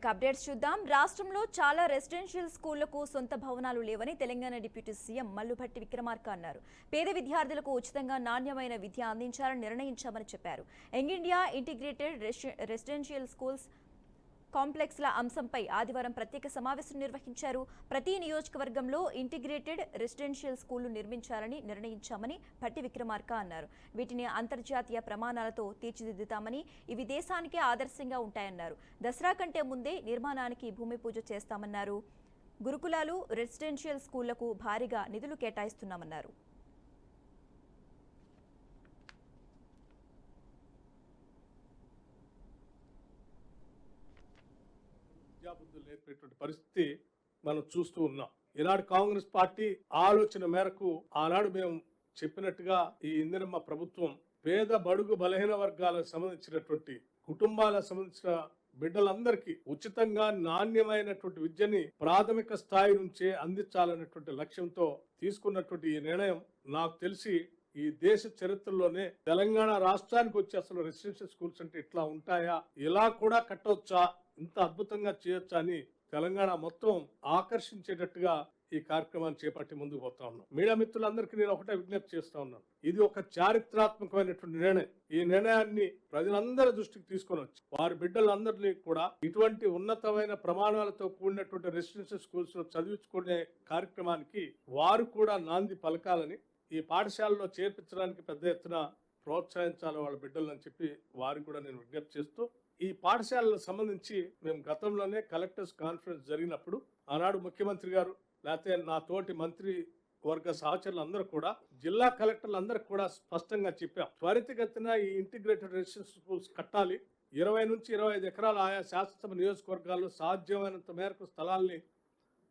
ఇక అప్డేట్స్ చూద్దాం. రాష్ట్రంలో చాలా రెసిడెన్షియల్ స్కూళ్ళకు సొంత భవనాలు లేవని తెలంగాణ డిప్యూటీ సీఎం మల్లుభట్టి విక్రమార్క అన్నారు. పేద విద్యార్థులకు ఉచితంగా నాణ్యమైన విద్య అందించాలని నిర్ణయించామని చెప్పారు. Young India integrated resi- residential schools కాంప్లెక్స్ల అంశంపై ఆదివారం ప్రత్యేక సమావేశం నిర్వహించారు. ప్రతి నియోజకవర్గంలో ఇంటిగ్రేటెడ్ రెసిడెన్షియల్ స్కూళ్ళు నిర్మించాలని నిర్ణయించామని భట్టి విక్రమార్క అన్నారు. వీటిని అంతర్జాతీయ ప్రమాణాలతో తీర్చిదిద్దుతామని ఇవి దేశానికే ఆదర్శంగా ఉంటాయన్నారు. దసరా కంటే ముందే నిర్మాణానికి భూమి పూజ చేస్తామన్నారు. గురుకులాలు రెసిడెన్షియల్ స్కూళ్ళకు భారీగా నిధులు కేటాయిస్తున్నామన్నారు. విద్యాబుద్ధులు నేర్పేటువంటి పరిస్థితి మనం చూస్తూ ఉన్నాం. ఈనాడు కాంగ్రెస్ పార్టీ ఆలోచన మేరకు ఆనాడు మేము చెప్పినట్టుగా ఈ ఇందిరమ్మ ప్రభుత్వం పేద బడుగు బలహీన వర్గాలకు సంబంధించినటువంటి కుటుంబాలకు సంబంధించిన బిడ్డలందరికీ ఉచితంగా నాణ్యమైనటువంటి విద్యని ప్రాథమిక స్థాయి నుంచే అందించాలనేటువంటి లక్ష్యంతో తీసుకున్నటువంటి ఈ నిర్ణయం నాకు తెలిసి ఈ దేశ చరిత్రలోనే తెలంగాణ రాష్ట్రానికి వచ్చి అసలు రెసిడెన్షియల్ స్కూల్స్ అంటే ఇట్లా ఉంటాయా? ఇలా కూడా కట్టవచ్చా? ఇంత అద్భుతంగా చేయొచ్చు అని తెలంగాణ మొత్తం ఆకర్షించేటట్టుగా ఈ కార్యక్రమాన్ని చేపట్టి ముందుకు పోతా ఉన్నాం. మీడియా మిత్రులందరికీ నేను ఒకటే విజ్ఞప్తి చేస్తా ఉన్నాను. ఇది ఒక చారిత్రాత్మకమైనటువంటి నిర్ణయం. ఈ నిర్ణయాన్ని ప్రజలందరి దృష్టికి తీసుకొని వచ్చి వారి బిడ్డలందరినీ కూడా ఇటువంటి ఉన్నతమైన ప్రమాణాలతో కూడినటువంటి రెసిడెన్షియల్ స్కూల్స్లో చదివించుకునే కార్యక్రమానికి వారు కూడా నాంది పలకాలని ఈ పాఠశాలలో చేర్పించడానికి పెద్ద ఎత్తున ప్రోత్సహించాలి వాళ్ళ బిడ్డలని చెప్పి వారికి కూడా నేను విజ్ఞప్తి చేస్తూ ఈ పాఠశాలలకు సంబంధించి మేము గతంలోనే కలెక్టర్స్ కాన్ఫరెన్స్ జరిగినప్పుడు ఆనాడు ముఖ్యమంత్రి గారు లేకపోతే నా తోటి మంత్రి వర్గ సహచరులు అందరూ కూడా జిల్లా కలెక్టర్లు అందరూ కూడా స్పష్టంగా చెప్పాం. త్వరితగతిన ఈ ఇంటిగ్రేటెడ్ రెసిడెన్షియల్ స్కూల్స్ కట్టాలి. ఇరవై నుంచి ఇరవై ఐదు ఎకరాల ఆయా శాసనసభ నియోజకవర్గాల్లో సాధ్యమైనంత మేరకు స్థలాల్ని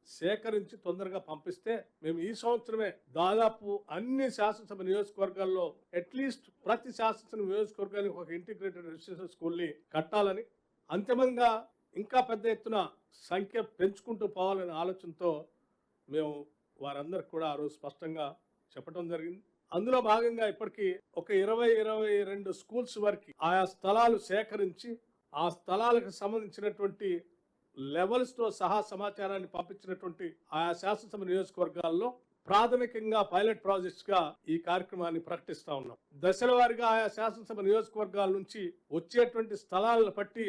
సేకరించి తొందరగా పంపిస్తే మేము ఈ సంవత్సరమే దాదాపు అన్ని శాసనసభ నియోజకవర్గాల్లో అట్లీస్ట్ ప్రతి శాసనసభ నియోజకవర్గానికి ఒక ఇంటిగ్రేటెడ్ రెసిడెన్షియల్ స్కూల్ని కట్టాలని అంతిమంగా ఇంకా పెద్ద ఎత్తున సంఖ్య పెంచుకుంటూ పోవాలనే ఆలోచనతో మేము వారందరికి కూడా ఆ రోజు స్పష్టంగా చెప్పడం జరిగింది. అందులో భాగంగా ఇప్పటికీ ఒక ఇరవై ఇరవై రెండు స్కూల్స్ వరకు ఆయా స్థలాలు సేకరించి ఆ స్థలాలకు సంబంధించినటువంటి లెవెల్స్తో సహా సమాచారాన్ని పంపించినటువంటి ఆయా శాసనసభ నియోజకవర్గాల్లో ప్రాథమికంగా పైలట్ ప్రాజెక్ట్స్గా ఈ కార్యక్రమాన్ని ప్రకటిస్తా ఉన్నాం. దశల వారిగా ఆయా శాసనసభ నియోజకవర్గాల నుంచి వచ్చేటువంటి స్థలాలను బట్టి